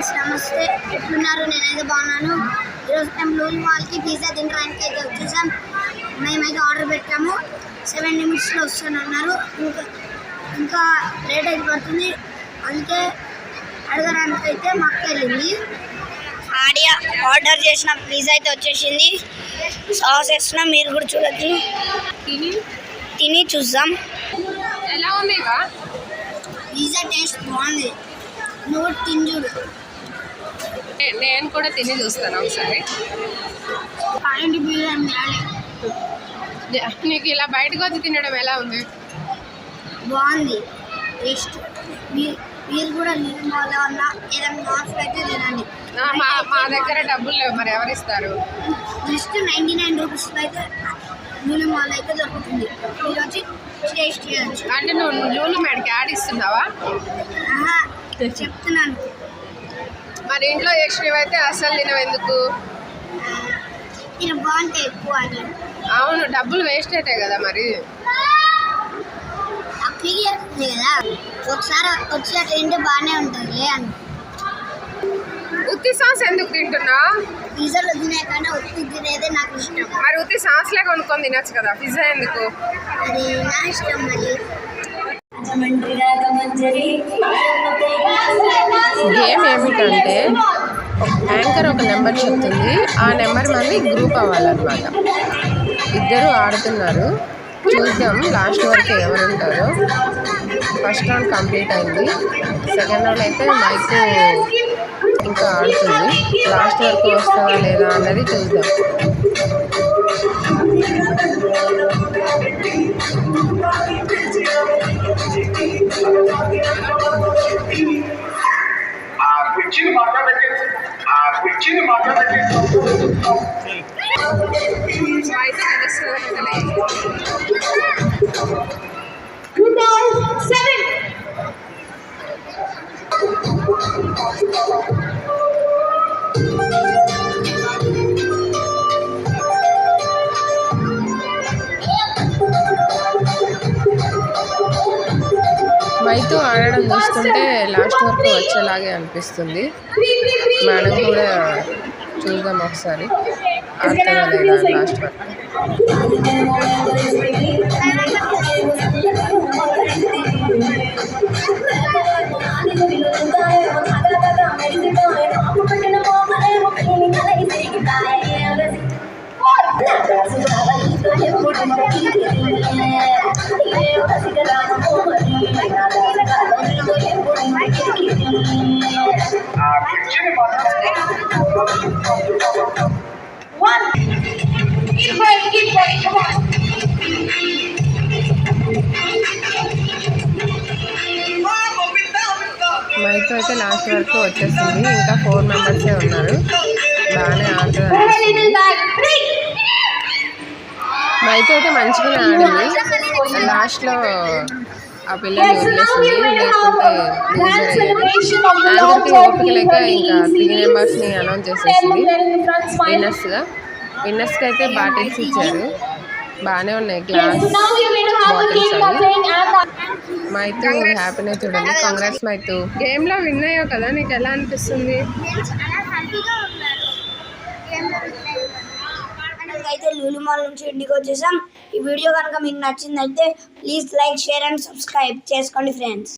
Friends నమస్తే. ఎట్లున్నారు? నేనైతే బాగున్నాను. ఈరోజు మేము లూల్ మాల్కి పిజ్జా తినడానికి అయితే వచ్చేసాం. మేమైతే ఆర్డర్ పెట్టాము. సెవెన్ మినిట్స్లో వస్తానన్నారు. ఇంకా ఇంకా లేట్ అయితే పడుతుంది. అందుకే అడగడానికి అయితే మా అక్క వెళ్ళింది. ఆడియా ఆర్డర్ చేసిన పిజ్జా అయితే వచ్చేసింది. సాస్ వేస్తున్నా మీరు కూడా చూడొచ్చు. తిని? తిని చూద్దాం. ఎలా ఉంది పిజ్జా టేస్ట్ బాగుంది. నువ్వు తిని చూడు. నేను కూడా తిని చూస్తాను ఒకసారి. నీకు ఇలా బయటకు వచ్చి తినడం ఎలా ఉంది? బాగుంది. టేస్ట్. మీరు కూడా తినండి. మా దగ్గర డబ్బులు లేవు మరి ఎవరు ఇస్తారు జస్ట్ నైంటీ నైన్ రూపీస్ అయితే మాల అయితే దొరుకుతుంది. మీరు వచ్చి టేస్ట్ చేయొచ్చు. అంటే నువ్వు లూలు మేడకి యాడ్ ఇస్తున్నావా? చెప్తున్నాను. మరి ఇంట్లో చేసినవి అయితే అసలు తినవు ఎందుకు? బాగుంటాయి ఎక్కువ అని. అవును డబ్బులు వేస్ట్ అవుతాయి కదా మరి. క్లియర్ కదా. ఒకసారి తింటే బాగానే ఉంటుంది అని. ఉత్తి సాస్ ఎందుకు తింటున్నావు పిజ్జాలో తినే కన్నా ఉత్తి తినేదే నాకు ఇష్టం. మరి ఉత్తి సాస్లే కొనుక్కొని తినొచ్చు కదా పిజ్జా ఎందుకు? అది నా ఇష్టం మళ్ళీ గేమ్ ఏమిటంటే యాంకర్ ఒక నెంబర్ చెప్తుంది. ఆ నెంబర్ మంది గ్రూప్ అవ్వాలన్నమాట. ఇద్దరు ఆడుతున్నారు. చూద్దాం లాస్ట్ వరకు ఎవరు ఉంటారో ఫస్ట్ రౌండ్ కంప్లీట్ అయింది. సెకండ్ రౌండ్ అయితే మైక్ ఇంకా ఆడుతుంది. లాస్ట్ వరకు వస్తుందా లేదా అన్నది చూద్దాం. ఆ కుర్చీని మాట్లాడబెట్టేసి అయితే తెలుస్తుంది మైతో ఆడడం చూస్తుంటే లాస్ట్ వరకు వచ్చేలాగే అనిపిస్తుంది. మేడం కూడా చూద్దాం ఒకసారి. ఆడుతుందా లేదా లాస్ట్ వరకు. మైక్ మైతో అయితే లాస్ట్ వరకు వచ్చేసింది. ఇంకా ఫోర్ మెంబర్సే ఉన్నారు. బాగానే ఆడుతుంది మైక్ మైతో అయితే మంచిగానే ఆడింది. లాస్ట్లో ఆ వదిలేసింది లేకుంటే యాంకర్కి ఓపిక లేక ఇంకా త్రీ మెంబర్స్ని అనౌన్స్ చేసేసింది. విన్నర్స్గా విన్నర్స్కి అయితే బాటిల్స్ ఇచ్చారు. బాగానే ఉన్నాయి గ్లాస్ బాటిల్స్ అవి. మైతు హ్యాపీనే చూడండి. కాంగ్రెస్ మైతు. గేమ్లో విన్ అయ్యావు కదా నీకు ఎలా అనిపిస్తుంది? అయితే లూలు మాల్ నుంచి ఇంటికి వచ్చేసాం. ఈ వీడియో కనుక మీకు నచ్చిందైతే please like share and subscribe చేసుకోండి ఫ్రెండ్స్.